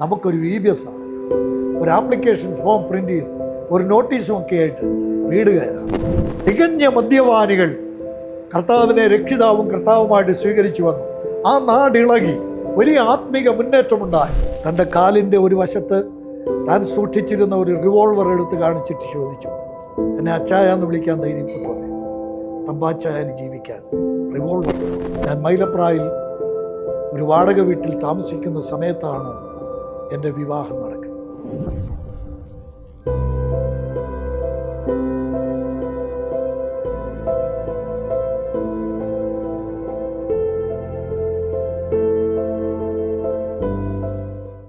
നമുക്കൊരു V B S ആണ്. ഒരു ആപ്ലിക്കേഷൻ ഫോം പ്രിന്റ് ചെയ്ത് ഒരു നോട്ടീസും ഒക്കെ ആയിട്ട് വീട് കയറാം. തികഞ്ഞ മദ്യപാനികൾ കർത്താവിനെ രക്ഷിതാവും കർത്താവുമായിട്ട് സ്വീകരിച്ചു വന്നു. ആ നാടിളകി വലിയ ആത്മീക മുന്നേറ്റമുണ്ടായി. തന്റെ കാലിന്റെ ഒരു വശത്ത് താൻ സൂക്ഷിച്ചിരുന്ന ഒരു റിവോൾവർ എടുത്ത് കാണിച്ചിട്ട് ചോദിച്ചു എന്നെ അച്ചായ എന്ന് വിളിക്കാൻ ധൈര്യം ഇപ്പോൾ തോന്നി തമ്പാച്ചായന് ജീവിക്കാൻ റിവോൾവർ ഞാൻ മൈലപ്രായിൽ ഒരു വാടക വീട്ടിൽ താമസിക്കുന്ന സമയത്താണ് എന്റെ വിവാഹം നടക്കും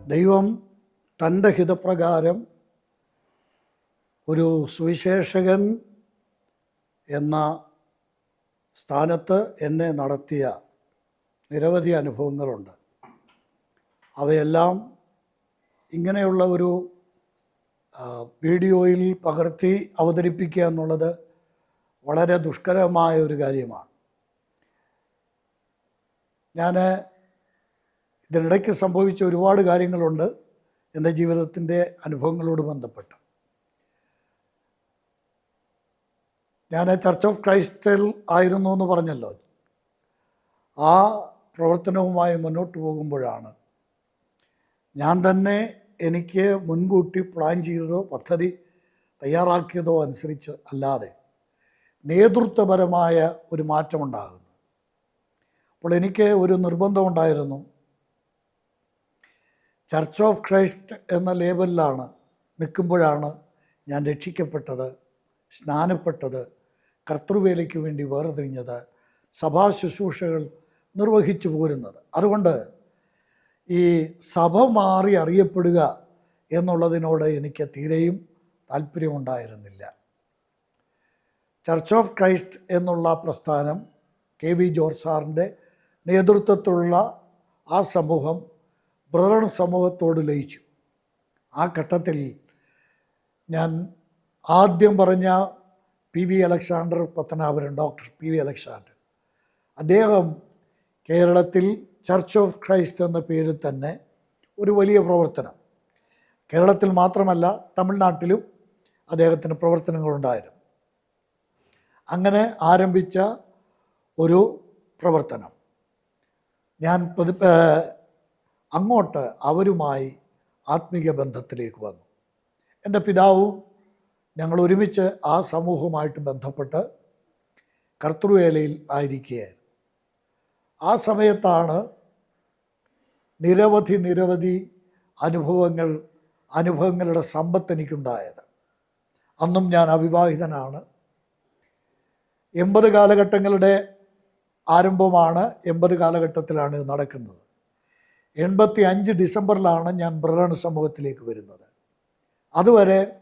ദൈവം തന്റെ ഹിതപ്രകാരം ഒരു സുവിശേഷകൻ എന്ന സ്ഥാനത്ത് എന്നെ നടത്തിയ നിരവധി അനുഭവങ്ങളുണ്ട്. അവയെല്ലാം ഇങ്ങനെയുള്ള ഒരു വീഡിയോയിൽ പകർത്തി അവതരിപ്പിക്കുക എന്നുള്ളത് വളരെ ദുഷ്കരമായ ഒരു കാര്യമാണ്. ഞാൻ ഇതിനിടയ്ക്ക് സംഭവിച്ച ഒരുപാട് കാര്യങ്ങളുണ്ട് എന്റെ ജീവിതത്തിന്റെ അനുഭവങ്ങളോട് ബന്ധപ്പെട്ട്. ഞാൻ ചർച്ച് ഓഫ് ക്രൈസ്റ്റിൽ ആയിരുന്നു എന്ന് പറഞ്ഞല്ലോ. ആ പ്രവർത്തനവുമായി മുന്നോട്ട് പോകുമ്പോഴാണ് ഞാൻ തന്നെ എനിക്ക് മുൻകൂട്ടി പ്ലാൻ ചെയ്തതോ പദ്ധതി തയ്യാറാക്കിയതോ അനുസരിച്ച് അല്ലാതെ നേതൃത്വപരമായ ഒരു മാറ്റമുണ്ടാകുന്നു. അപ്പോൾ എനിക്ക് ഒരു നിർബന്ധമുണ്ടായിരുന്നു ചർച്ച് ഓഫ് ക്രൈസ്റ്റ് എന്ന ലേബലിലാണ് നിൽക്കുമ്പോഴാണ് ഞാൻ രക്ഷിക്കപ്പെട്ടത് സ്നാനപ്പെട്ടത് കർത്തൃവേലയ്ക്ക് വേണ്ടി വേർതിരിഞ്ഞത് സഭാ ശുശ്രൂഷകൾ നിർവഹിച്ചു പോരുന്നത്. അതുകൊണ്ട് ഈ സഭ മാറി അറിയപ്പെടുക എന്നുള്ളതിനോട് എനിക്ക് തീരെയും താല്പര്യമുണ്ടായിരുന്നില്ല. ചർച്ച് ഓഫ് ക്രൈസ്റ്റ് എന്നുള്ള പ്രസ്ഥാനം കെ വി ജോർജ് സാറിന്റെ നേതൃത്വത്തിലുള്ള ആ സമൂഹം ബ്രദർ സമൂഹത്തോട് ലയിച്ചു. ആ ഘട്ടത്തിൽ ഞാൻ ആദ്യം പറഞ്ഞ P V Alexander Pathanapuram doctor P V Alexander. അദ്ദേഹം കേരളത്തിൽ ചർച്ച് ഓഫ് ക്രൈസ്റ്റ് എന്ന പേരിൽ തന്നെ ഒരു വലിയ പ്രവർത്തനം. കേരളത്തിൽ മാത്രമല്ല തമിഴ്നാട്ടിലും അദ്ദേഹത്തിന് പ്രവർത്തനങ്ങളുണ്ടായിരുന്നു. അങ്ങനെ ആരംഭിച്ച ഒരു പ്രവർത്തനം. ഞാൻ അങ്ങോട്ട് അവരുമായി ആത്മീക ബന്ധത്തിലേക്ക് വന്നു. എന്റെ പിതാവും ഞങ്ങൾ ഒരുമിച്ച് ആ സമൂഹവുമായിട്ട് ബന്ധപ്പെട്ട് കർത്തൃവേലയിൽ ആയിരിക്കുകയായിരുന്നു. ആ സമയത്താണ് നിരവധി നിരവധി അനുഭവങ്ങൾ അനുഭവങ്ങളുടെ സമ്പത്ത് എനിക്കുണ്ടായത്. അന്നും ഞാൻ അവിവാഹിതനാണ്. എൺപത് കാലഘട്ടങ്ങളുടെ ആരംഭമാണ് എൺപത് കാലഘട്ടത്തിലാണ് നടക്കുന്നത്. എൺപത്തി അഞ്ച് ഡിസംബറിലാണ് ഞാൻ ബ്രഹ്മണ സമൂഹത്തിലേക്ക് വരുന്നത്. അതുവരെ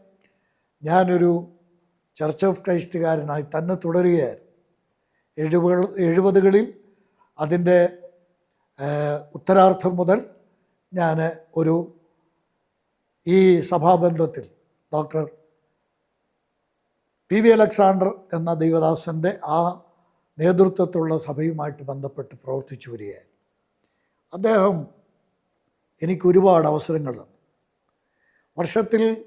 ഞാനൊരു ചർച്ച് ഓഫ് ക്രൈസ്റ്റുകാരനായി തന്നെ തുടരുകയായിരുന്നു. എഴുപത് എഴുപതുകളിൽ അതിന്റെ ഉത്തരാർത്ഥം മുതൽ ഞാൻ ഒരു ഈ സഭാബന്ധത്തിൽ ഡോക്ടർ പി വി അലക്സാണ്ടർ എന്ന ദൈവദാസന്റെ ആ നേതൃത്വത്തിലുള്ള സഭയുമായിട്ട് ബന്ധപ്പെട്ട് പ്രവർത്തിച്ചു വരികയായിരുന്നു. അദ്ദേഹം എനിക്ക് ഒരുപാട് അവസരങ്ങൾ തന്നു. വർഷത്തിൽ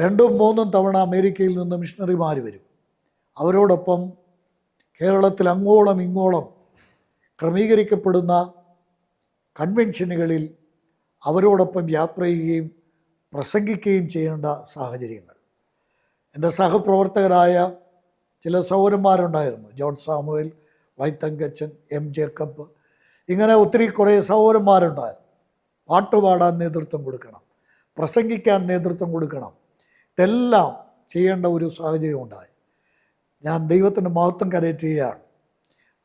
രണ്ടും മൂന്നും തവണ അമേരിക്കയിൽ നിന്ന് മിഷണറിമാർ വരും. അവരോടൊപ്പം കേരളത്തിൽ അങ്ങോളം ഇങ്ങോളം ക്രമീകരിക്കപ്പെടുന്ന കൺവെൻഷനുകളിൽ അവരോടൊപ്പം യാത്ര ചെയ്യുകയും പ്രസംഗിക്കുകയും ചെയ്യേണ്ട സാഹചര്യങ്ങൾ. എന്റെ സഹപ്രവർത്തകരായ ചില സഹോദരന്മാരുണ്ടായിരുന്നു. John Samuel വൈത്തങ്കച്ചൻ M Jacob. ഇങ്ങനെ ഒത്തിരി കുറേ സഹോദരന്മാരുണ്ടായിരുന്നു. പാട്ടുപാടാൻ നേതൃത്വം കൊടുക്കണം പ്രസംഗിക്കാൻ നേതൃത്വം കൊടുക്കണം. ഇതെല്ലാം ചെയ്യേണ്ട ഒരു സാഹചര്യം ഉണ്ടായി ഞാൻ ദൈവത്തിന്റെ മഹത്വം കരയറ്റുകയാണ്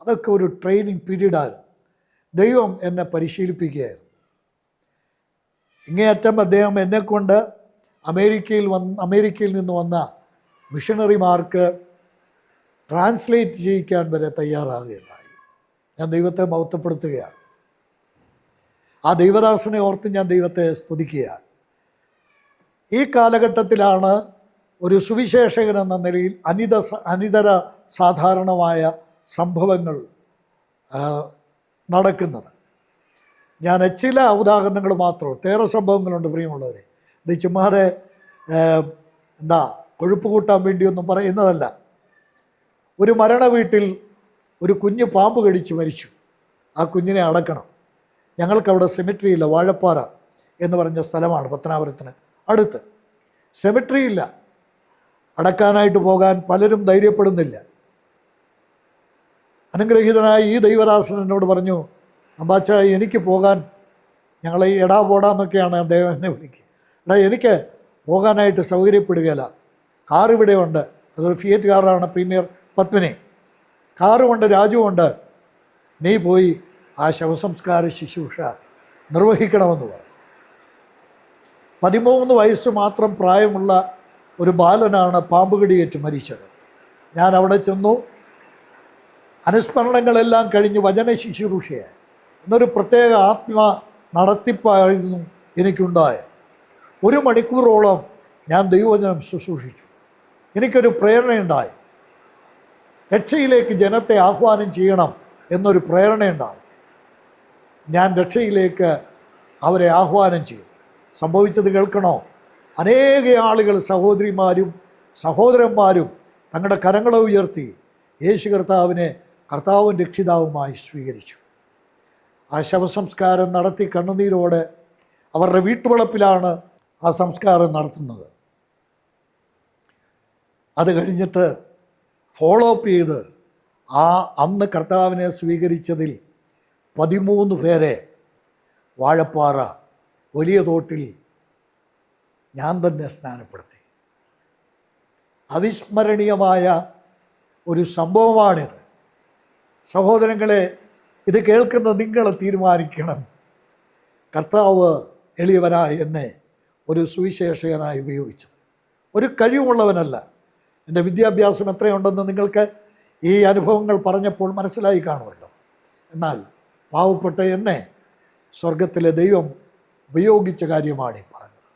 അതൊക്കെ ഒരു ട്രെയിനിങ് പീരീഡായിരുന്നു ദൈവം എന്നെ പരിശീലിപ്പിക്കുകയായിരുന്നു. ഇങ്ങേയറ്റം അദ്ദേഹം എന്നെക്കൊണ്ട് അമേരിക്കയിൽ വന്ന് അമേരിക്കയിൽ നിന്ന് വന്ന മിഷണറിമാർക്ക് ട്രാൻസ്ലേറ്റ് ചെയ്യിക്കാൻ വരെ തയ്യാറാകുകയുണ്ടായി ഞാൻ ദൈവത്തെ മൗത്തപ്പെടുത്തുകയാണ് ആ ദൈവദാസനെ ഓർത്ത് ഞാൻ ദൈവത്തെ സ്തുതിക്കുകയാണ്. ഈ കാലഘട്ടത്തിലാണ് ഒരു സുവിശേഷകൻ എന്ന നിലയിൽ അനിത അനിതര സാധാരണമായ സംഭവങ്ങൾ നടക്കുന്നത്. ഞാൻ ചില ഉദാഹരണങ്ങൾ മാത്രം ഒട്ടേറെ സംഭവങ്ങളുണ്ട് പ്രിയമുള്ളവരെ. ഇത് ചുമ്മാതെ എന്താ കൊഴുപ്പ് കൂട്ടാൻ വേണ്ടിയൊന്നും പറയുന്നതല്ല. ഒരു മരണ വീട്ടിൽ ഒരു കുഞ്ഞ് പാമ്പ് കടിച്ച് മരിച്ചു. ആ കുഞ്ഞിനെ അടക്കണം. ഞങ്ങൾക്കവിടെ സെമിട്രി ഇല്ല വാഴപ്പാറ എന്ന് പറഞ്ഞ സ്ഥലമാണ് പത്തനാപുരത്തിന് അടുത്ത്. സെമിട്രി ഇല്ല. അടക്കാനായിട്ട് പോകാൻ പലരും ധൈര്യപ്പെടുന്നില്ല. അനുഗ്രഹീതനായ ഈ ദൈവദാസൻ എന്നോട് പറഞ്ഞു അമ്പാച്ച എനിക്ക് പോകാൻ ഞങ്ങളെ ഈ എടാ പോടാന്നൊക്കെയാണ് അദ്ദേഹം എന്നെ വിളിക്കുക എടാ എനിക്ക് പോകാനായിട്ട് സൗകര്യപ്പെടുകയില്ല. കാർ ഇവിടെ ഉണ്ട്. അതൊരു ഫിയറ്റ് കാറാണ് പ്രീമിയർ പത്മിനി. കാറുമുണ്ട് രാജുവുണ്ട് നീ പോയി ആ ശവസംസ്കാര ശുശ്രൂഷ നിർവഹിക്കണമെന്ന് പറഞ്ഞു. പതിമൂന്ന് വയസ്സ് മാത്രം പ്രായമുള്ള ഒരു ബാലനാണ് പാമ്പുകടിയേറ്റ് മരിച്ചത്. ഞാൻ അവിടെ ചെന്നു അനുസ്മരണങ്ങളെല്ലാം കഴിഞ്ഞ് വചന ശുശ്രൂഷയായി എന്നൊരു പ്രത്യേക ആത്മ നടത്തിപ്പായിരുന്നു എനിക്കുണ്ടായത് ഒരു മണിക്കൂറോളം ഞാൻ ദൈവവചനം ശുശ്രൂഷിച്ചു. എനിക്കൊരു പ്രേരണയുണ്ടായി. രക്ഷയിലേക്ക് ജനത്തെ ആഹ്വാനം ചെയ്യണം എന്നൊരു പ്രേരണയുണ്ടായി. ഞാൻ രക്ഷയിലേക്ക് അവരെ ആഹ്വാനം ചെയ്തു. സംഭവിച്ചത് കേൾക്കണോ? അനേക ആളുകൾ സഹോദരിമാരും സഹോദരന്മാരും തങ്ങളുടെ കരങ്ങളെ ഉയർത്തി യേശു കർത്താവിനെ കർത്താവും രക്ഷിതാവുമായി സ്വീകരിച്ചു. ആ ശവസംസ്കാരം നടത്തി കണ്ണുനീരോടെ അവരുടെ വീട്ടുവളപ്പിലാണ് ആ സംസ്കാരം നടത്തുന്നത്. അത് കഴിഞ്ഞിട്ട് ഫോളോ അപ്പ് ചെയ്ത് ആ അന്ന് കർത്താവിനെ സ്വീകരിച്ചതിൽ പതിമൂന്ന് പേരെ വാഴപ്പാറ വലിയ തോട്ടിൽ ഞാൻ തന്നെ സ്നാനപ്പെടുത്തി. അവിസ്മരണീയമായ ഒരു സംഭവമാണിത്. സഹോദരങ്ങളെ ഇത് കേൾക്കുന്ന നിങ്ങൾ തീരുമാനിക്കണം. കർത്താവ് എളിയവനായി എന്നെ ഒരു സുവിശേഷകനായി ഉപയോഗിച്ചത്. ഒരു കഴിവുള്ളവനല്ല. എന്റെ വിദ്യാഭ്യാസം എത്രയുണ്ടെന്ന് നിങ്ങൾക്ക് ഈ അനുഭവങ്ങൾ പറഞ്ഞപ്പോൾ മനസ്സിലായി കാണുമല്ലോ. എന്നാൽ പാവപ്പെട്ട എന്നെ സ്വർഗത്തിലെ ദൈവം ഉപയോഗിച്ച കാര്യമാണ് ഈ പറഞ്ഞത്.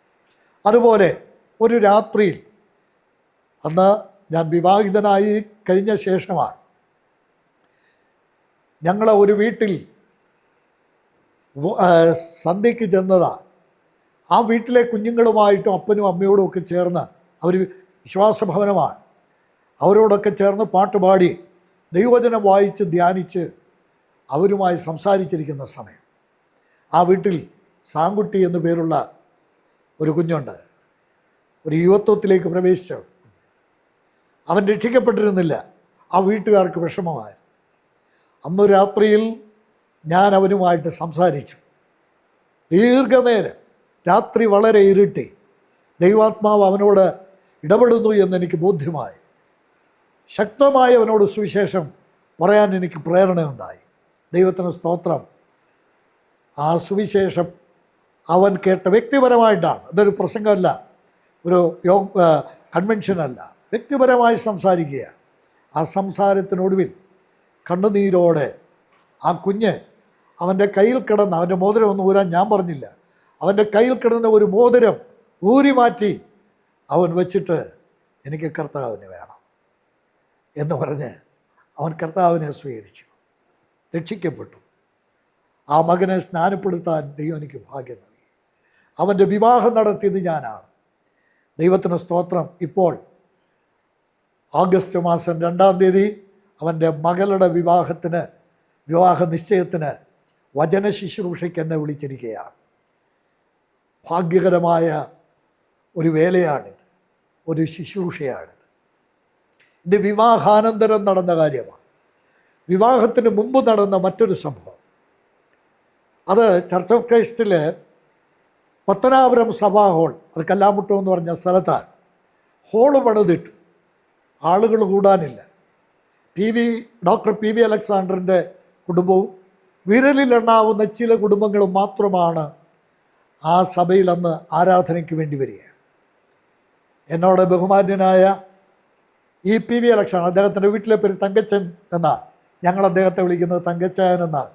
അതുപോലെ ഒരു രാത്രിയിൽ അന്ന് ഞാൻ വിവാഹിതനായി കഴിഞ്ഞ ശേഷമാണ് ഞങ്ങളെ ഒരു വീട്ടിൽ സന്ധ്യയ്ക്ക് ചെന്നതാണ് ആ വീട്ടിലെ കുഞ്ഞുങ്ങളുമായിട്ടും അപ്പനും അമ്മയോടും ഒക്കെ ചേർന്ന് അവർ വിശ്വാസഭവനമാണ്. അവരോടൊക്കെ ചേർന്ന് പാട്ടുപാടി ദൈവവചനം വായിച്ച് ധ്യാനിച്ച് അവരുമായി സംസാരിച്ചിരിക്കുന്ന സമയം. ആ വീട്ടിൽ സാങ്കുട്ടി എന്നു പേരുള്ള ഒരു കുഞ്ഞുണ്ട്. ഒരു യുവത്വത്തിലേക്ക് പ്രവേശിച്ചു അവൻ രക്ഷിക്കപ്പെട്ടിരുന്നില്ല. ആ വീട്ടുകാർക്ക് വിഷമമായിരുന്നു. അന്ന് രാത്രിയിൽ ഞാൻ അവനുമായിട്ട് സംസാരിച്ചു. ദീർഘനേരം. രാത്രി വളരെ ഇരുട്ടി. ദൈവാത്മാവ് അവനോട് ഇടപെടുന്നു എന്നെനിക്ക് ബോധ്യമായി. ശക്തമായി അവനോട് സുവിശേഷം പറയാൻ എനിക്ക് പ്രേരണയുണ്ടായി. ദൈവത്തിന് സ്തോത്രം. ആ സുവിശേഷം അവൻ കേട്ട വ്യക്തിപരമായിട്ടാണ്. ഇതൊരു പ്രസംഗമല്ല. ഒരു യോ കൺവെൻഷനല്ല. വ്യക്തിപരമായി സംസാരിക്കുകയാണ്. ആ സംസാരത്തിനൊടുവിൽ കണ്ണുനീരോടെ. ആ കുഞ്ഞ് അവന്റെ കയ്യിൽ കിടന്ന അവന്റെ മോതിരം ഒന്നും ഊരാൻ ഞാൻ പറഞ്ഞില്ല. അവന്റെ കയ്യിൽ കിടന്ന ഒരു മോതിരം ഊരി മാറ്റി അവൻ വെച്ചിട്ട് എനിക്ക് കർത്താവിന് വേണം എന്ന് പറഞ്ഞ് അവൻ കർത്താവിനെ സ്വീകരിച്ചു. രക്ഷിക്കപ്പെട്ടു. ആ മകനെ സ്നാനപ്പെടുത്താൻ ദൈവം എനിക്ക് ഭാഗ്യം നൽകി. അവന്റെ വിവാഹം നടത്തിയത് ഞാനാണ്. ദൈവത്തിന് സ്തോത്രം. ഇപ്പോൾ ഓഗസ്റ്റ് മാസം രണ്ടാം തീയതി അവന്റെ മകളുടെ വിവാഹത്തിന് വിവാഹ നിശ്ചയത്തിന് വചന ശുശ്രൂഷയ്ക്ക് എന്നെ വിളിച്ചിരിക്കുകയാണ്. ഭാഗ്യകരമായ ഒരു വേലയാണിത് ഒരു ശുശ്രൂഷയാണിത്. ഇത് വിവാഹാനന്തരം നടന്ന കാര്യമാണ്. വിവാഹത്തിന് മുമ്പ് നടന്ന മറ്റൊരു സംഭവം. അത് ചർച്ച് ഓഫ് ക്രൈസ്റ്റിൽ പത്തനാപുരം സഭാ ഹോൾ അത് കല്ലാമുട്ടം എന്ന് പറഞ്ഞ സ്ഥലത്താണ്. ഹോൾ പണിതിട്ടു. ആളുകൾ കൂടാനില്ല. P V doctor P V അലക്സാണ്ടറിന്റെ കുടുംബവും വിരലിലെണ്ണാവുന്ന ചില കുടുംബങ്ങളും മാത്രമാണ് ആ സഭയിൽ അന്ന് ആരാധനയ്ക്ക് വേണ്ടി വരിക. എന്നോട് ബഹുമാന്യനായ ഇ പി വി അലക്സാണ്ടർ അദ്ദേഹത്തിന്റെ വീട്ടിലെ പേര് തങ്കച്ചൻ എന്നാണ്. ഞങ്ങൾ അദ്ദേഹത്തെ വിളിക്കുന്നത് തങ്കച്ചായൻ എന്നാണ്.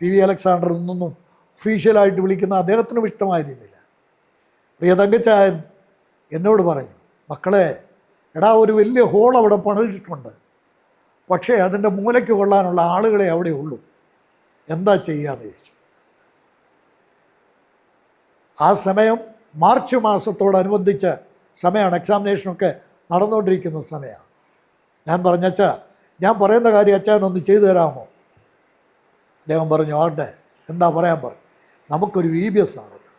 പി വി അലക്സാണ്ടർ എന്നൊന്നും ഒഫീഷ്യലായിട്ട് വിളിക്കുന്ന അദ്ദേഹത്തിനും ഇഷ്ടമായിരുന്നില്ല. പ്രിയ തങ്കച്ചായൻ എന്നോട് പറഞ്ഞു മക്കളെ എടാ ഒരു വലിയ ഹോൾ അവിടെ പണിതിട്ടുണ്ട്. പക്ഷേ അതിന്റെ മൂലയ്ക്ക് കൊള്ളാനുള്ള ആളുകളെ അവിടെ ഉള്ളൂ. എന്താ ചെയ്യാന്ന് ചോദിച്ചു. ആ സമയം മാർച്ച് മാസത്തോടനുബന്ധിച്ച് സമയമാണ്. എക്സാമിനേഷനൊക്കെ നടന്നുകൊണ്ടിരിക്കുന്ന സമയമാണ്. ഞാൻ പറഞ്ഞച്ച ഞാൻ പറയുന്ന കാര്യം അച്ഛനൊന്ന് ചെയ്തു തരാമോ? അദ്ദേഹം പറഞ്ഞു ആട്ടെ എന്താ പറയാൻ പറഞ്ഞു? നമുക്കൊരു വി ബി എസ് ആണത്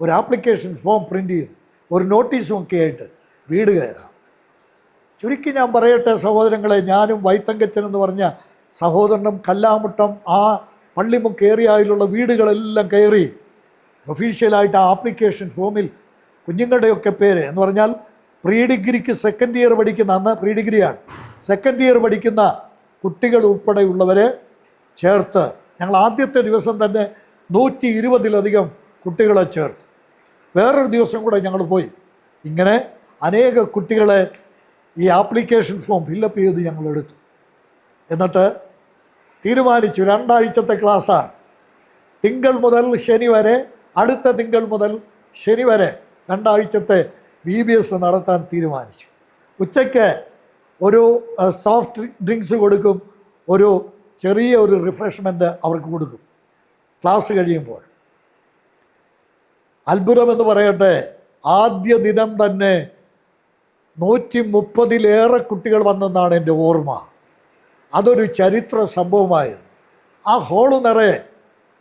ഒരു ആപ്ലിക്കേഷൻ ഫോം പ്രിന്റ് ചെയ്ത് ഒരു നോട്ടീസും ഒക്കെ ആയിട്ട് വീട് കയറാം. ചുരുക്കി ഞാൻ പറയട്ടെ സഹോദരങ്ങളെ ഞാനും വൈത്തങ്കച്ചൻ എന്ന് പറഞ്ഞ സഹോദരനും കല്ലാമുട്ടം ആ പള്ളിമുക്ക് ഏരിയയിലുള്ള വീടുകളെല്ലാം കയറി ഒഫീഷ്യലായിട്ട് ആപ്ലിക്കേഷൻ ഫോമിൽ കുഞ്ഞുങ്ങളുടെയൊക്കെ പേര് എന്ന് പറഞ്ഞാൽ പ്രീ ഡിഗ്രിക്ക് സെക്കൻഡ് ഇയർ പഠിക്കുന്ന അന്ന് പ്രീ ഡിഗ്രിയാണ് സെക്കൻഡ് ഇയർ പഠിക്കുന്ന കുട്ടികൾ ഉൾപ്പെടെയുള്ളവരെ ചേർത്ത് ഞങ്ങൾ ആദ്യത്തെ ദിവസം തന്നെ നൂറ്റി ഇരുപതിലധികം കുട്ടികളെ ചേർത്ത്. വേറൊരു ദിവസം കൂടെ ഞങ്ങൾ പോയി. ഇങ്ങനെ അനേക കുട്ടികളെ ഈ ആപ്ലിക്കേഷൻ ഫോം ഫില്ലപ്പ് ചെയ്ത് ഞങ്ങൾ എടുത്തു. എന്നിട്ട് തീരുമാനിച്ചു രണ്ടാഴ്ചത്തെ ക്ലാസ്സാണ്. തിങ്കൾ മുതൽ ശനി വരെ അടുത്ത തിങ്കൾ മുതൽ ശനി വരെ രണ്ടാഴ്ചത്തെ ബി ബി എസ് നടത്താൻ തീരുമാനിച്ചു. ഉച്ചയ്ക്ക് ഒരു സോഫ്റ്റ് ഡ്രിങ്ക്സ് കൊടുക്കും ഒരു ചെറിയ ഒരു റിഫ്രഷ്മെന്റ് അവർക്ക് കൊടുക്കും ക്ലാസ് കഴിയുമ്പോൾ. അത്ഭുതമെന്ന് പറയട്ടെ ആദ്യ ദിനം തന്നെ നൂറ്റി മുപ്പതിലേറെ കുട്ടികൾ വന്നെന്നാണ് എന്റെ ഓർമ്മ. അതൊരു ചരിത്ര സംഭവമായിരുന്നു. ആ ഹോൾ നിറയെ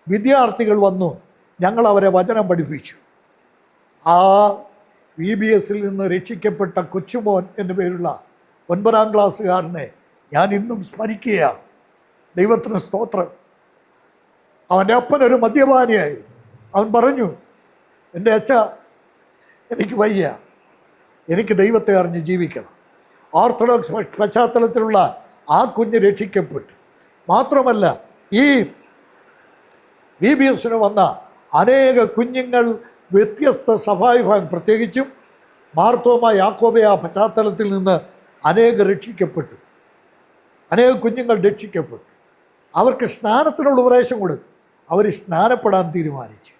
വിദ്യാർത്ഥികൾ വന്നു ഞങ്ങൾ അവരെ വചനം പഠിപ്പിച്ചു. ആ വി ബി എസിൽ നിന്ന് രക്ഷിക്കപ്പെട്ട കൊച്ചുമോൻ എന്നു പേരുള്ള ഒൻപതാം ക്ലാസ്സുകാരനെ ഞാൻ ഇന്നും സ്മരിക്കുകയാണ്. ദൈവത്തിന് സ്തോത്രം. അവന്റെ അപ്പനൊരു മദ്യപാനിയായിരുന്നു. അവൻ പറഞ്ഞു എന്റെ അച്ഛ എനിക്ക് വയ്യ. എനിക്ക് ദൈവത്തെ അറിഞ്ഞ് ജീവിക്കണം. ഓർത്തഡോക്സ് പശ്ചാത്തലത്തിലുള്ള ആ കുഞ്ഞ് രക്ഷിക്കപ്പെട്ടു. മാത്രമല്ല ഈ വി ബി എസിന് വന്ന അനേക കുഞ്ഞുങ്ങൾ വ്യത്യസ്ത സഭാവിഭാഗം പ്രത്യേകിച്ചും മാർത്തോമ ആ പശ്ചാത്തലത്തിൽ നിന്ന് അനേക രക്ഷിക്കപ്പെട്ടു. അനേക കുഞ്ഞുങ്ങൾ രക്ഷിക്കപ്പെട്ടു. അവർക്ക് സ്നാനത്തിനുള്ള ഉപദേശം കൊടുത്തു. അവർ സ്നാനപ്പെടാൻ തീരുമാനിച്ചു.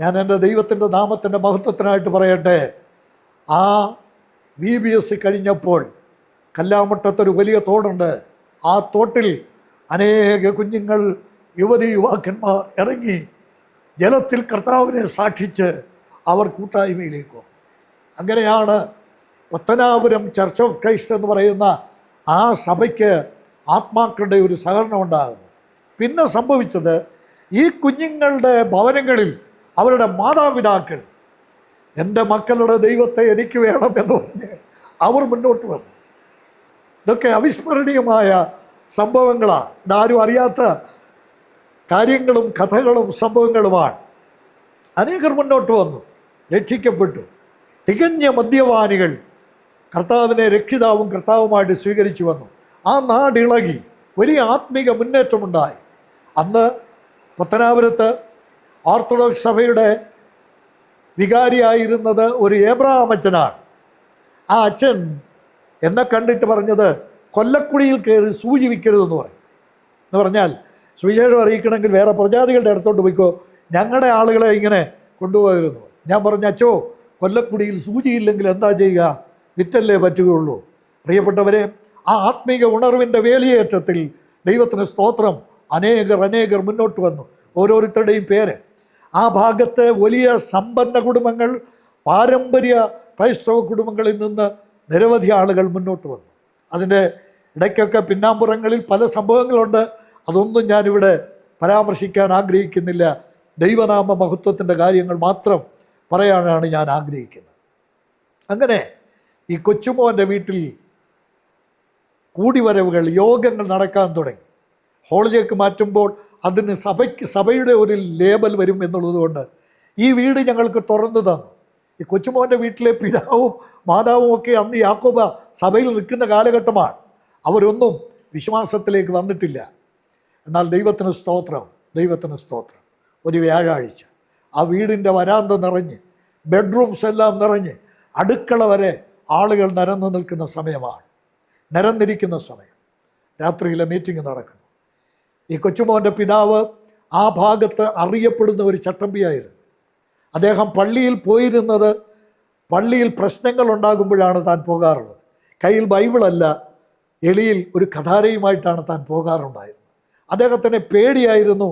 ഞാൻ എന്റെ ദൈവത്തിന്റെ നാമത്തിന്റെ മഹത്വത്തിനായിട്ട് പറയട്ടെ. ആ വി ബി എസ് കഴിഞ്ഞപ്പോൾ കല്ലാമട്ടത്തൊരു വലിയ തോടുണ്ട്. ആ തോട്ടിൽ അനേക കുഞ്ഞുങ്ങൾ യുവതി യുവാക്കന്മാർ ഇറങ്ങി ജലത്തിൽ കർത്താവിനെ സാക്ഷിച്ച് അവർ കൂട്ടായ്മയിലേക്ക് അങ്ങനെയാണ് പത്തനാപുരം ചർച്ച് ഓഫ് ക്രൈസ്റ്റ് എന്ന് പറയുന്ന ആ സഭയ്ക്ക് ആത്മാക്കളുടെ ഒരു സഹകരണം ഉണ്ടാകുന്നത്. പിന്നെ സംഭവിച്ചത് ഈ കുഞ്ഞുങ്ങളുടെ ഭവനങ്ങളിൽ അവരുടെ മാതാപിതാക്കൾ എന്റെ മക്കളുടെ ദൈവത്തെ എനിക്ക് വേണം എന്ന് പറഞ്ഞ് അവർ മുന്നോട്ട് വന്നു. ഇതൊക്കെ അവിസ്മരണീയമായ സംഭവങ്ങളാണ്. ഇതാരും അറിയാത്ത കാര്യങ്ങളും കഥകളും സംഭവങ്ങളുമാണ്. അനേകർ മുന്നോട്ട് വന്നു രക്ഷിക്കപ്പെട്ടു. തികഞ്ഞ മദ്യപാനികൾ കർത്താവിനെ രക്ഷിതാവും കർത്താവുമായിട്ട് സ്വീകരിച്ചു വന്നു. ആ നാടിളകി വലിയ ആത്മീക മുന്നേറ്റമുണ്ടായി. അന്ന് പത്തനാപുരത്ത് ഓർത്തഡോക്സ് സഭയുടെ വികാരിയായിരുന്നത് ഒരു ഏബ്രഹാം ആ അച്ഛൻ എന്നെ കണ്ടിട്ട് പറഞ്ഞത് കൊല്ലക്കുടിയിൽ കയറി സൂചി വിൽക്കരുതെന്ന് പറയും. എന്ന് പറഞ്ഞാൽ സുവിശേഷം അറിയിക്കണമെങ്കിൽ വേറെ പ്രജാതികളുടെ അടുത്തോട്ട് പോയിക്കോ ഞങ്ങളുടെ ആളുകളെ ഇങ്ങനെ കൊണ്ടുപോകരുതെന്ന് പറയും. ഞാൻ പറഞ്ഞ അച്ചോ കൊല്ലക്കുടിയിൽ സൂചിയില്ലെങ്കിൽ എന്താ ചെയ്യുക? വിറ്റല്ലേ പറ്റുകയുള്ളൂ? പ്രിയപ്പെട്ടവരെ ആ ആത്മീക ഉണർവിന്റെ വേലിയേറ്റത്തിൽ ദൈവത്തിന് സ്തോത്രം. അനേകർ അനേകർ മുന്നോട്ട് വന്നു. ഓരോരുത്തരുടെയും പേര്. ആ ഭാഗത്തെ വലിയ സമ്പന്ന കുടുംബങ്ങൾ പാരമ്പര്യ ക്രൈസ്തവ കുടുംബങ്ങളിൽ നിന്ന് നിരവധി ആളുകൾ മുന്നോട്ട് വന്നു. അതിന്റെ ഇടയ്ക്കൊക്കെ പിന്നാമ്പുറങ്ങളിൽ പല സംഭവങ്ങളുണ്ട്. അതൊന്നും ഞാനിവിടെ പരാമർശിക്കാൻ ആഗ്രഹിക്കുന്നില്ല. ദൈവനാമ മഹത്വത്തിന്റെ കാര്യങ്ങൾ മാത്രം പറയാനാണ് ഞാൻ ആഗ്രഹിക്കുന്നത്. അങ്ങനെ ഈ കൊച്ചുമോന്റെ വീട്ടിൽ കൂടിവരവുകൾ യോഗങ്ങൾ നടക്കാൻ തുടങ്ങി. ഹോളിലേക്ക് മാറ്റുമ്പോൾ അതിന് സഭയ്ക്ക് സഭയുടെ ഒരു ലേബൽ വരും എന്നുള്ളതുകൊണ്ട് ഈ വീട് ഞങ്ങൾക്ക് തുറന്നു തന്നു ഈ കൊച്ചുമോന്റെ വീട്ടിലെ പിതാവും മാതാവും ഒക്കെ അന്ന് യാക്കോബ സഭയിൽ നിൽക്കുന്ന കാലഘട്ടമാണ്. അവരൊന്നും വിശ്വാസത്തിലേക്ക് വന്നിട്ടില്ല. എന്നാൽ ദൈവത്തിന് സ്തോത്രം ദൈവത്തിന് സ്തോത്രം. ഒരു വ്യാഴാഴ്ച ആ വീടിന്റെ വരാന്ത നിറഞ്ഞ് ബെഡ്റൂംസ് എല്ലാം നിറഞ്ഞ് അടുക്കള വരെ ആളുകൾ നിരന്നു നിൽക്കുന്ന സമയമാണ്. നിരന്നിരിക്കുന്ന സമയം. രാത്രിയിലെ മീറ്റിംഗ് നടക്കുന്നു. ഈ കൊച്ചുമോന്റെ പിതാവ് ആ ഭാഗത്ത് അറിയപ്പെടുന്ന ഒരു ചട്ടമ്പിയായിരുന്നു. അദ്ദേഹം പള്ളിയിൽ പോയിരുന്നത് പള്ളിയിൽ പ്രശ്നങ്ങൾ ഉണ്ടാകുമ്പോഴാണ് താൻ പോകാറുള്ളത്. കയ്യിൽ ബൈബിളല്ല എളിയിൽ ഒരു കഠാരയുമായിട്ടാണ് താൻ പോകാറുണ്ടായിരുന്നത്. അദ്ദേഹത്തിന് പേടിയായിരുന്നു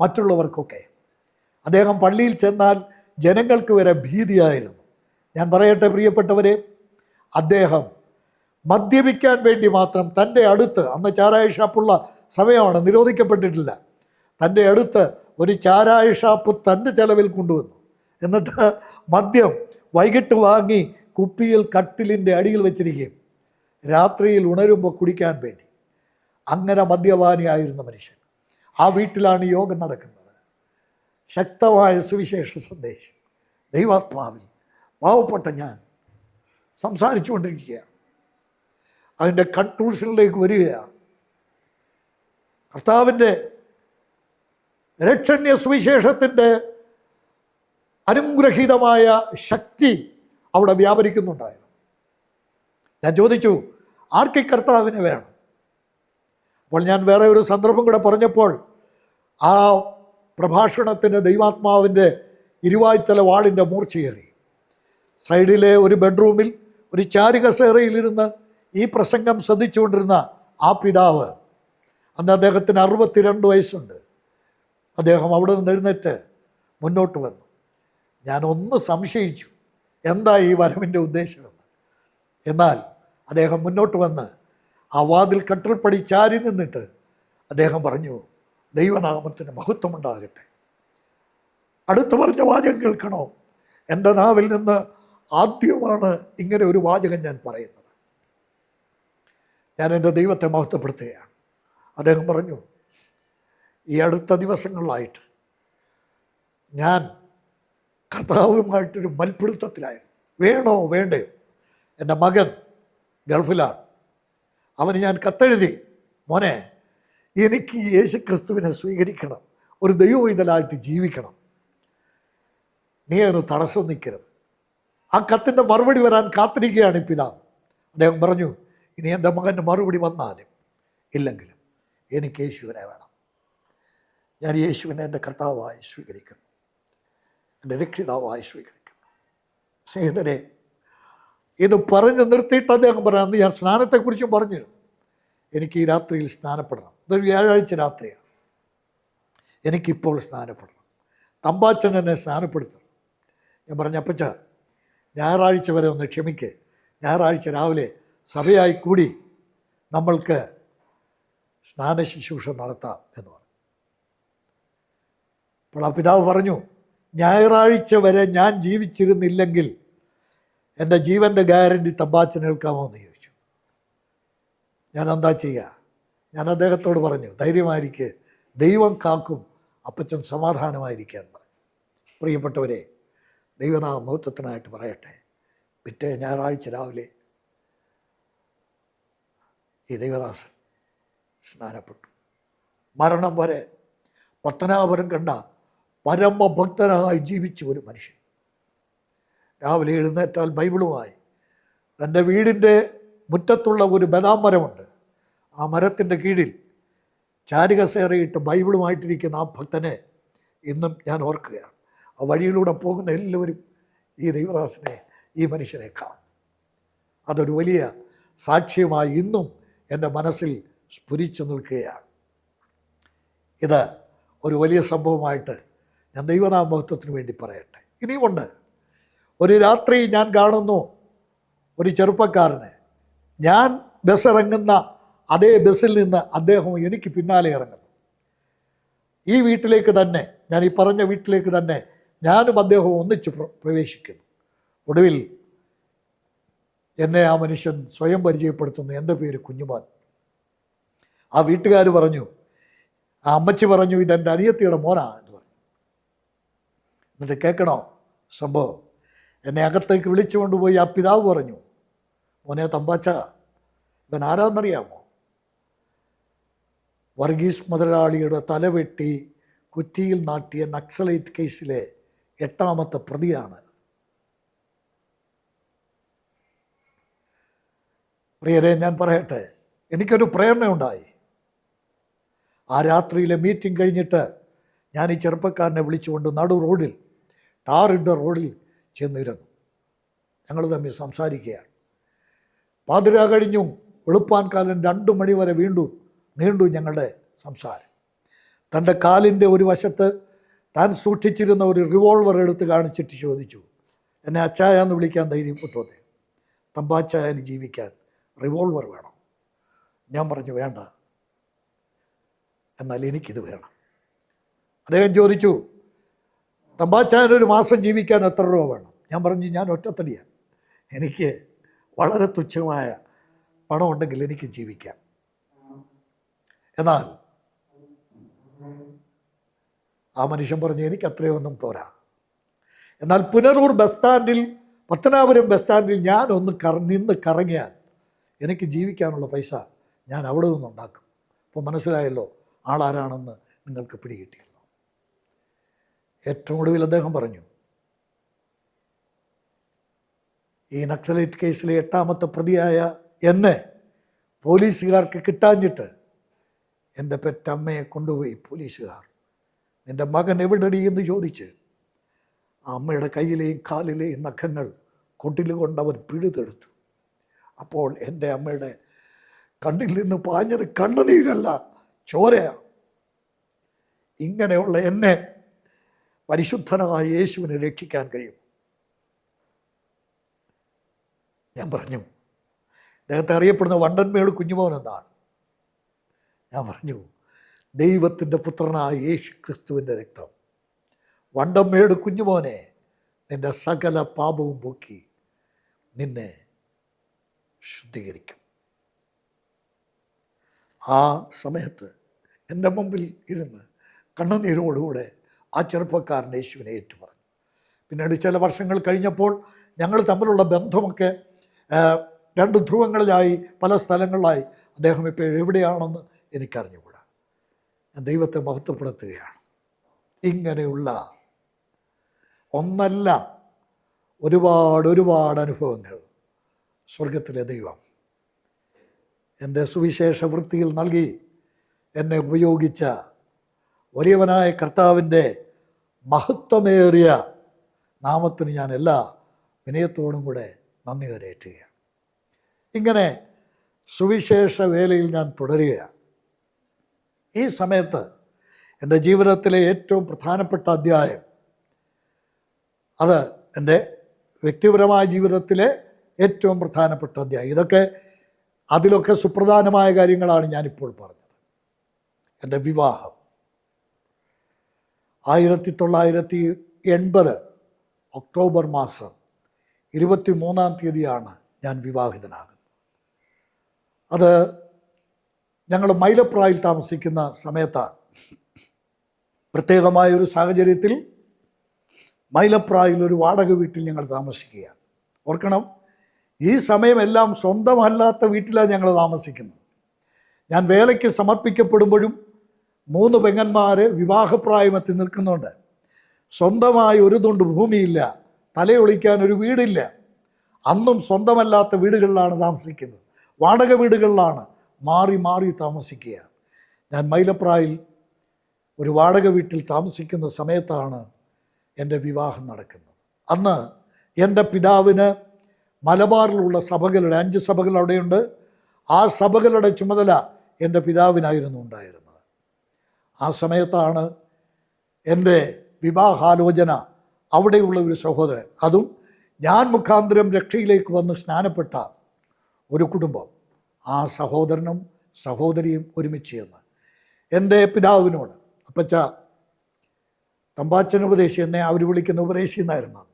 മറ്റുള്ളവർക്കൊക്കെ. അദ്ദേഹം പള്ളിയിൽ ചെന്നാൽ ജനങ്ങൾക്ക് വരെ ഭീതിയായിരുന്നു. ഞാൻ പറയട്ടെ പ്രിയപ്പെട്ടവരെ അദ്ദേഹം മദ്യപിക്കാൻ വേണ്ടി മാത്രം തന്റെ അടുത്ത് അന്ന് ചാരായ ഷാപ്പുള്ള സമയമാണ് നിരോധിക്കപ്പെട്ടിട്ടില്ല. തന്റെ അടുത്ത് ഒരു ചാരായ ഷാപ്പ് തന്റെ ചെലവിൽ കൊണ്ടുവന്നു. എന്നിട്ട് മദ്യം വൈകിട്ട് വാങ്ങി കുപ്പിയിൽ കട്ടിലിന്റെ അടിയിൽ വെച്ചിരിക്കുകയും രാത്രിയിൽ ഉണരുമ്പോൾ കുടിക്കാൻ വേണ്ടി. അങ്ങനെ മദ്യപാനിയായിരുന്ന മനുഷ്യൻ. ആ വീട്ടിലാണ് യോഗം നടക്കുന്നത്. ശക്തമായ സുവിശേഷ സന്ദേശം. ദൈവാത്മാവിൽ പാവപ്പെട്ട ഞാൻ സംസാരിച്ചു കൊണ്ടിരിക്കുകയാണ് അതിന്റെ കൺക്ലൂഷനിലേക്ക് വരികയാണ്. കർത്താവിന്റെ രക്ഷണ്യ സുവിശേഷത്തിന്റെ അനുഗ്രഹീതമായ ശക്തി അവിടെ വ്യാപരിക്കുന്നുണ്ടായിരുന്നു. ഞാൻ ചോദിച്ചു ആർക്കി കർത്താവിന് വേണം? അപ്പോൾ ഞാൻ വേറെ ഒരു സന്ദർഭം കൂടെ പറഞ്ഞപ്പോൾ ആ പ്രഭാഷണത്തിന് ദൈവാത്മാവിന്റെ ഇരുവായ്ത്തല വാളിന്റെ മൂർച്ചയേറി. സൈഡിലെ ഒരു ബെഡ്റൂമിൽ ഒരു ചാരുകസേറയിലിരുന്ന് ഈ പ്രസംഗം ശ്രദ്ധിച്ചുകൊണ്ടിരുന്ന ആ പിതാവ് അന്ന് അദ്ദേഹത്തിന് അറുപത്തിരണ്ട് വയസ്സുണ്ട്. അദ്ദേഹം അവിടെ നിന്ന് എഴുന്നേറ്റ് മുന്നോട്ട് വന്നു. ഞാൻ ഒന്ന് സംശയിച്ചു എന്താ ഈ വരവിന്റെ ഉദ്ദേശമെന്ന്. എന്നാൽ അദ്ദേഹം മുന്നോട്ട് വന്ന് ആ വാതിൽ കട്ടിൽപ്പടി ചാരി നിന്നിട്ട് അദ്ദേഹം പറഞ്ഞു ദൈവനാമത്തിന് മഹത്വമുണ്ടാകട്ടെ. അടുത്ത് പറഞ്ഞ വാചകം കേൾക്കണോ? എന്റെ നാവിൽ നിന്ന് ആദ്യമാണ് ഇങ്ങനെ ഒരു വാചകം ഞാൻ പറയുന്നത്. ഞാൻ എന്റെ ദൈവത്തെ മഹത്വപ്പെടുത്തുകയാണ്. അദ്ദേഹം പറഞ്ഞു ഈ അടുത്ത ദിവസങ്ങളിലായിട്ട് ഞാൻ കർത്താവുമായിട്ടൊരു മൽപ്പിടുത്തത്തിലായിരുന്നു. വേണോ വേണ്ടയോ? എന്റെ മകൻ ഗൾഫിലാണ്. അവന് ഞാൻ കത്തെഴുതി മോനെ എനിക്ക് യേശു ക്രിസ്തുവിനെ സ്വീകരിക്കണം. ഒരു ദൈവവൈതലായിട്ട് ജീവിക്കണം. നീ അതിന് തടസ്സം നിൽക്കരുത്. ആ കത്തിന്റെ മറുപടി വരാൻ കാത്തിരിക്കുകയാണ് പിതാവ്. അദ്ദേഹം പറഞ്ഞു ഇനി എന്റെ മകന്റെ മറുപടി വന്നാലും ഇല്ലെങ്കിലും എനിക്ക് യേശുവിനെ വേണം. ഞാൻ യേശുവിനെ എന്റെ കർത്താവായി സ്വീകരിക്കുന്നു എന്റെ രക്ഷിതാവായി സ്വീകരിക്കുന്നു സ്നേഹിതരെ ഇത് പറഞ്ഞ് നിർത്തിയിട്ട് അദ്ദേഹം പറയാം അന്ന് ഞാൻ സ്നാനത്തെക്കുറിച്ചും പറഞ്ഞു. എനിക്ക് ഈ രാത്രിയിൽ സ്നാനപ്പെടണം. ഇതൊരു വ്യാഴാഴ്ച രാത്രിയാണ്. എനിക്കിപ്പോൾ സ്നാനപ്പെടണം. തമ്പാച്ചൻ എന്നെ സ്നാനപ്പെടുത്തണം ഞാൻ പറഞ്ഞു അപ്പച്ച ഞായറാഴ്ച വരെ ഒന്ന് ക്ഷമിക്ക്. ഞായറാഴ്ച രാവിലെ സഭയായി കൂടി നമ്മൾക്ക് സ്നാന ശുശ്രൂഷ നടത്താം എന്ന് പറഞ്ഞു. അപ്പോൾ ആ പിതാവ് പറഞ്ഞു ഞായറാഴ്ച വരെ ഞാൻ ജീവിച്ചിരുന്നില്ലെങ്കിൽ എന്റെ ജീവന്റെ ഗ്യാരണ്ടി തമ്പാച്ച കേൾക്കാമോ എന്ന് ചോദിച്ചു. ഞാൻ എന്താ ചെയ്യുക ഞാൻ അദ്ദേഹത്തോട് പറഞ്ഞു ധൈര്യമായിരിക്കെ ദൈവം കാക്കും അപ്പച്ചൻ സമാധാനമായിരിക്കാൻ പറഞ്ഞു. പ്രിയപ്പെട്ടവരെ ദൈവനാമ മഹത്വത്തിനായിട്ട് പറയട്ടെ. പിറ്റേ ഞായറാഴ്ച രാവിലെ ഈ ദൈവദാസൻ സ്നാനപ്പെട്ടു. മരണം വരെ പത്തനാപുരം കണ്ട പരമഭക്തനായി ജീവിച്ച ഒരു മനുഷ്യൻ. രാവിലെ എഴുന്നേറ്റാൽ ബൈബിളുമായി തന്റെ വീടിന്റെ മുറ്റത്തുള്ള ഒരു ബദാം മരമുണ്ട്. ആ മരത്തിന്റെ കീഴിൽ ചാരികസേറയിട്ട് ബൈബിളുമായിട്ടിരിക്കുന്ന ആ ഭക്തനെ ഇന്നും ഞാൻ ഓർക്കുകയാണ്. ആ വഴിയിലൂടെ പോകുന്ന എല്ലാവരും ഈ ദൈവദാസനെ ഈ മനുഷ്യനെ കാണും. അതൊരു വലിയ സാക്ഷ്യമായി ഇന്നും എന്റെ മനസ്സിൽ സ്ഫുരിച്ചു നിൽക്കുകയാണ്. ഇത് ഒരു വലിയ സംഭവമായിട്ട് ഞാൻ ദൈവനാമഹത്വത്തിന് വേണ്ടി പറയട്ടെ. ഇനിയുമുണ്ട്. ഒരു രാത്രി ഞാൻ കാണുന്നു ഒരു ചെറുപ്പക്കാരന്. ഞാൻ ബസ് ഇറങ്ങുന്ന അതേ ബസ്സിൽ നിന്ന് അദ്ദേഹം എനിക്ക് പിന്നാലെ ഇറങ്ങുന്നു. ഈ വീട്ടിലേക്ക് തന്നെ ഞാൻ ഈ പറഞ്ഞ വീട്ടിലേക്ക് തന്നെ ഞാനും അദ്ദേഹവും ഒന്നിച്ച് പ്രവേശിക്കുന്നു. ഒടുവിൽ എന്നെ ആ മനുഷ്യൻ സ്വയം പരിചയപ്പെടുത്തുന്നു. എന്റെ പേര് കുഞ്ഞുമാൻ. ആ വീട്ടുകാർ പറഞ്ഞു ആ അമ്മച്ചി പറഞ്ഞു ഇതെന്റെ അനിയത്തിയുടെ മോനാ എന്ന് പറഞ്ഞു. എന്നിട്ട് കേൾക്കണോ സംഭവം? എന്നെ അകത്തേക്ക് വിളിച്ചു കൊണ്ടുപോയി ആ പിതാവ് പറഞ്ഞു മോനെ തമ്പാച്ച ഇവൻ ആരാന്നറിയാമോ? വർഗീസ് മുതലാളിയുടെ തലവെട്ടി കുറ്റിയിൽ നാട്ടിയ നക്സലൈറ്റ് കേസിലെ എട്ടാമത്തെ പ്രതിയാണ്. പ്രിയരെ ഞാൻ പറയട്ടെ എനിക്കൊരു പ്രേരണയുണ്ടായി. ആ രാത്രിയിലെ മീറ്റിംഗ് കഴിഞ്ഞിട്ട് ഞാൻ ഈ ചെറുപ്പക്കാരനെ വിളിച്ചുകൊണ്ട് നടു റോഡിൽ ടാറിട്ട റോഡിൽ ചെന്നിരുന്നു. ഞങ്ങൾ തമ്മിൽ സംസാരിക്കുകയാണ്. പാതിര കഴിഞ്ഞു വെളുപ്പാൻ കാലം രണ്ട് മണി വരെ വീണ്ടു നീണ്ടു ഞങ്ങളുടെ സംസാരം. തന്റെ കാലിന്റെ ഒരു വശത്ത് താൻ സൂക്ഷിച്ചിരുന്ന ഒരു റിവോൾവർ എടുത്ത് കാണിച്ചിട്ട് ചോദിച്ചു എന്നെ അച്ചായ എന്ന് വിളിക്കാൻ ധൈര്യം അദ്ദേഹം തമ്പാച്ചായ ജീവിക്കാൻ റിവോൾവർ വേണം. ഞാൻ പറഞ്ഞു വേണ്ട. എന്നാൽ എനിക്കിത് വേണം. അദ്ദേഹം ചോദിച്ചു തമ്പാച്ചാൻ ഒരു മാസം ജീവിക്കാൻ എത്ര രൂപ വേണം? ഞാൻ പറഞ്ഞു ഞാൻ ഒറ്റത്തടിയാണ് എനിക്ക് വളരെ തുച്ഛമായ പണമുണ്ടെങ്കിൽ എനിക്ക് ജീവിക്കാം. എന്നാൽ ആ മനുഷ്യൻ പറഞ്ഞു എനിക്ക് അത്രയൊന്നും പോരാ. എന്നാൽ പുനരൂർ ബസ് സ്റ്റാൻഡിൽ പത്തനാപുരം ബസ് സ്റ്റാൻഡിൽ ഞാനൊന്ന് കറ നിന്ന് കറങ്ങിയാൽ എനിക്ക് ജീവിക്കാനുള്ള പൈസ ഞാൻ അവിടെ നിന്നുണ്ടാക്കും. അപ്പോൾ മനസ്സിലായല്ലോ ആളാരാണെന്ന് നിങ്ങൾക്ക് പിടികിട്ടിയല്ലോ. ഏറ്റവും ഒടുവിൽ അദ്ദേഹം പറഞ്ഞു ഈ നക്സലൈറ്റ് കേസിലെ എട്ടാമത്തെ പ്രതിയായ എന്നെ പോലീസുകാർക്ക് കിട്ടാഞ്ഞിട്ട് എന്റെ പെറ്റമ്മയെ കൊണ്ടുപോയി പോലീസുകാർ. നിന്റെ മകൻ എവിടെടി? എന്ന് ചോദിച്ച് ആ അമ്മയുടെ കയ്യിലെയും കാലിലെയും നഖങ്ങൾ കൊട്ടിൽ കൊണ്ട് അവർ പിഴുതെടുത്തു. അപ്പോൾ എന്റെ അമ്മയുടെ കണ്ണിൽ നിന്ന് പാഞ്ഞത് കണ്ണുനീരല്ല ചോരയാണ് ഇങ്ങനെയുള്ള എന്നെ പരിശുദ്ധനായ യേശുവിനെ രക്ഷിക്കാൻ കഴിയും. ഞാൻ പറഞ്ഞു അദ്ദേഹത്തെ അറിയപ്പെടുന്ന വണ്ടൻമേട് കുഞ്ഞുമോൻ എന്നാണ്. ഞാൻ പറഞ്ഞു ദൈവത്തിന്റെ പുത്രനായ യേശു ക്രിസ്തുവിന്റെ രക്തം വണ്ടമ്മേട് കുഞ്ഞുമോനെ നിന്റെ സകല പാപവും പൊക്കി നിന്നെ ശുദ്ധീകരിക്കും. ആ സമയത്ത് എന്റെ മുമ്പിൽ ഇരുന്ന് കണ്ണുനീരോടുകൂടെ ആ ചെറുപ്പക്കാരൻ യേശുവിനെ ഏറ്റുപറഞ്ഞു. പിന്നീട് ചില വർഷങ്ങൾ കഴിഞ്ഞപ്പോൾ ഞങ്ങൾ തമ്മിലുള്ള ബന്ധമൊക്കെ രണ്ട് ധ്രുവങ്ങളിലായി പല സ്ഥലങ്ങളിലായി അദ്ദേഹം ഇപ്പോൾ എവിടെയാണെന്ന് എനിക്കറിഞ്ഞുകൂടാ. ഞാൻ ദൈവത്തെ മഹത്വപ്പെടുത്തുകയാണ്. ഇങ്ങനെയുള്ള ഒന്നല്ല ഒരുപാട് ഒരുപാട് അനുഭവങ്ങൾ സ്വർഗത്തിലെ ദൈവം. എന്റെ സുവിശേഷ വൃത്തിയിൽ നൽകി എന്നെ ഉപയോഗിച്ച വലിയവനായ കർത്താവിന്റെ മഹത്വമേറിയ നാമത്തിന് ഞാൻ എല്ലാ വിനയത്തോടും കൂടെ നന്ദി കരയേറ്റുകയാണ്. ഇങ്ങനെ സുവിശേഷ വേലയിൽ ഞാൻ തുടരുകയാണ്. ഈ സമയത്ത് എന്റെ ജീവിതത്തിലെ ഏറ്റവും പ്രധാനപ്പെട്ട അധ്യായം അത് എന്റെ വ്യക്തിപരമായ ജീവിതത്തിലെ ഏറ്റവും പ്രധാനപ്പെട്ട അധ്യായം. ഇതൊക്കെ അതിലൊക്കെ സുപ്രധാനമായ കാര്യങ്ങളാണ് ഞാനിപ്പോൾ പറഞ്ഞത്. എന്റെ വിവാഹം. ആയിരത്തി തൊള്ളായിരത്തി എൺപത് ഒക്ടോബർ മാസം ഇരുപത്തി മൂന്നാം തീയതിയാണ് ഞാൻ വിവാഹിതനാകുന്നത്. അത് ഞങ്ങൾ മൈലപ്രായിൽ താമസിക്കുന്ന സമയത്താണ്. പ്രത്യേകമായ ഒരു സാഹചര്യത്തിൽ മൈലപ്രായിൽ ഒരു വാടക വീട്ടിൽ ഞങ്ങൾ താമസിക്കുകയാണ്. ഓർക്കണം ഈ സമയമെല്ലാം സ്വന്തമല്ലാത്ത വീട്ടിലാണ് ഞങ്ങൾ താമസിക്കുന്നത്. ഞാൻ വേലയ്ക്ക് സമർപ്പിക്കപ്പെടുമ്പോഴും മൂന്ന് പെങ്ങന്മാർ വിവാഹപ്രായമെത്തി നിൽക്കുന്നുണ്ട്. സ്വന്തമായി ഒരു തുണ്ട് ഭൂമിയില്ല തലയൊളിക്കാൻ ഒരു വീടില്ല. അന്നും സ്വന്തമല്ലാത്ത വീടുകളിലാണ് താമസിക്കുന്നത്. വാടക വീടുകളിലാണ് മാറി മാറി താമസിക്കുകയാണ്. ഞാൻ മൈലപ്രായിൽ ഒരു വാടക വീട്ടിൽ താമസിക്കുന്ന സമയത്താണ് എന്റെ വിവാഹം നടക്കുന്നത്. അന്ന് എന്റെ പിതാവിന് മലബാറിലുള്ള സഭകളുടെ അഞ്ച് സഭകൾ അവിടെയുണ്ട്. ആ സഭകളുടെ ചുമതല എന്റെ പിതാവിനായിരുന്നു ഉണ്ടായിരുന്നത്. ആ സമയത്താണ് എന്റെ വിവാഹാലോചന അവിടെയുള്ള ഒരു സഹോദരൻ. അതും ഞാൻ മുഖാന്തരം രക്ഷയിലേക്ക് വന്ന് സ്നാനപ്പെട്ട ഒരു കുടുംബം. ആ സഹോദരനും സഹോദരിയും ഒരുമിച്ച് ചെന്ന് എന്റെ പിതാവിനോട് അപ്പച്ച തമ്പാച്ചൻ ഉപദേശി എന്നെ അവർ വിളിക്കുന്ന ഉപദേശി എന്നായിരുന്നു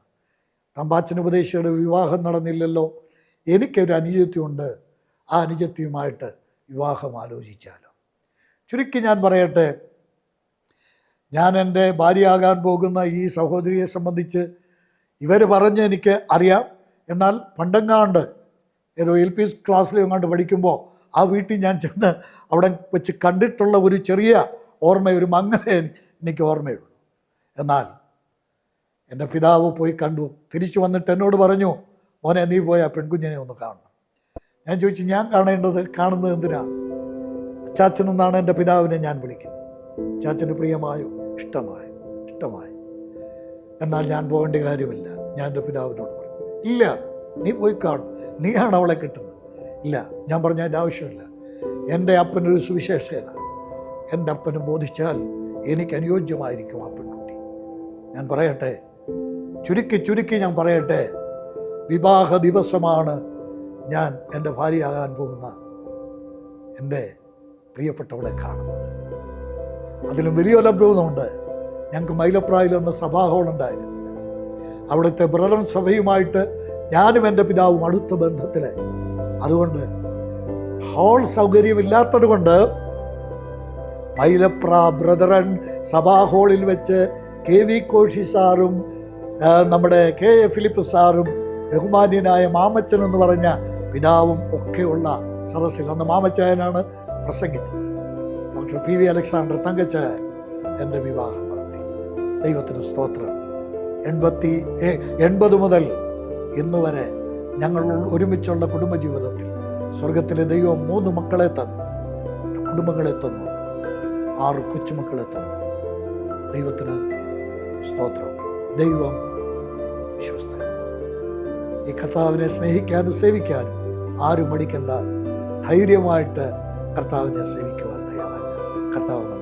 അന്ന് തമ്പാച്ചൻ ഉപദേശിയുടെ വിവാഹം നടന്നില്ലല്ലോ. എനിക്കൊരു അനുജത്വമുണ്ട് ആ അനുജത്വമായിട്ട് വിവാഹം ആലോചിച്ചാലോ. ചുരുക്കി ഞാൻ പറയട്ടെ. ഞാൻ എന്റെ ഭാര്യയാകാൻ പോകുന്ന ഈ സഹോദരിയെ സംബന്ധിച്ച് ഇവർ പറഞ്ഞ് എനിക്ക് അറിയാം. എന്നാൽ പണ്ടെങ്ങാണ്ട് ഏതോ എൽ പി ക്ലാസ്സിൽ എങ്ങാണ്ട് പഠിക്കുമ്പോൾ ആ വീട്ടിൽ ഞാൻ ചെന്ന് അവിടെ വെച്ച് കണ്ടിട്ടുള്ള ഒരു ചെറിയ ഓർമ്മ ഒരു മങ്ങലേ എനിക്ക് ഓർമ്മയുള്ളൂ. എന്നാൽ എന്റെ പിതാവ് പോയി കണ്ടു. തിരിച്ചു വന്നിട്ട് എന്നോട് പറഞ്ഞു മോനെ നീ പോയി ആ പെൺകുഞ്ഞിനെ ഒന്ന് കാണണം. ഞാൻ ചോദിച്ചു ഞാൻ കാണേണ്ടത് കാണുന്നത് എന്തിനാ? അച്ചാച്ചൻ എന്നാണ് എന്റെ പിതാവിനെ ഞാൻ വിളിക്കുന്നത്. അച്ചാച്ചന് പ്രിയമായോ? ഇഷ്ടമായോ ഇഷ്ടമായി. എന്നാൽ ഞാൻ പോകേണ്ട കാര്യമില്ല. ഞാൻ എന്റെ പിതാവിനോട് പറഞ്ഞു ഇല്ല നീ പോയി കാണും നീയാണ് അവളെ കിട്ടുന്നത്. ഇല്ല ഞാൻ പറഞ്ഞ അതിന്റെ ആവശ്യമില്ല. എന്റെ അപ്പനൊരു സുവിശേഷകനാണ്. എന്റെ അപ്പന് ബോധിച്ചാൽ എനിക്ക് അനുയോജ്യമായിരിക്കും ആ പെൺകുട്ടി. ഞാൻ പറയട്ടെ ചുരുക്കി ചുരുക്കി ഞാൻ പറയട്ടെ. വിവാഹ ദിവസമാണ് ഞാൻ എന്റെ ഭാര്യയാകാൻ പോകുന്ന എന്റെ പ്രിയപ്പെട്ടവളെ കാണുന്നത്. അതിലും വലിയ ലഭ്യമൊന്നുമുണ്ട് ഞങ്ങൾക്ക് മൈലപ്രായിലൊന്ന് സഭാ സഭാഹോൾ ഉണ്ടായിരുന്നില്ല. അവിടുത്തെ ബ്രദർ സഭയുമായിട്ട് ഞാനും എന്റെ പിതാവും അടുത്ത ബന്ധത്തിലായി. അതുകൊണ്ട് ഹോൾ സൗകര്യമില്ലാത്തത് കൊണ്ട് മൈലപ്ര ബ്രദറൻ സഭാ ഹോളിൽ വെച്ച് കെ വി കോശി സാറും നമ്മുടെ കെ എ ഫിലിപ്പ് സാറും ബഹുമാന്യനായ മാമച്ചൻ എന്ന് പറഞ്ഞ പിതാവും ഒക്കെയുള്ള സദസ്സിൽ അന്ന് മാമച്ചായനാണ് പ്രസംഗിച്ചത്. Doctor P V Alexander Thankachayan എന്റെ വിവാഹം നടത്തി. ദൈവത്തിന് സ്തോത്രം. എൺപത്തി എൺപത് മുതൽ ഇന്ന് വരെ ഞങ്ങൾ ഒരുമിച്ചുള്ള കുടുംബജീവിതത്തിൽ സ്വർഗത്തിലെ ദൈവം മൂന്ന് മക്കളെ തന്നു. കുടുംബങ്ങളെ തന്നു. ആറ് കൊച്ചുമക്കളെ തന്നു. ദൈവത്തിന് സ്തോത്രം. ദൈവം വിശ്വസ്തൻ. ഈ കർത്താവിനെ സ്നേഹിക്കാനും സേവിക്കാനും ആരും മടിക്കണ്ട. ധൈര്യമായിട്ട് കർത്താവിനെ സേവിക്കുവാൻ തയ്യാറാകുക. കർത്താവ്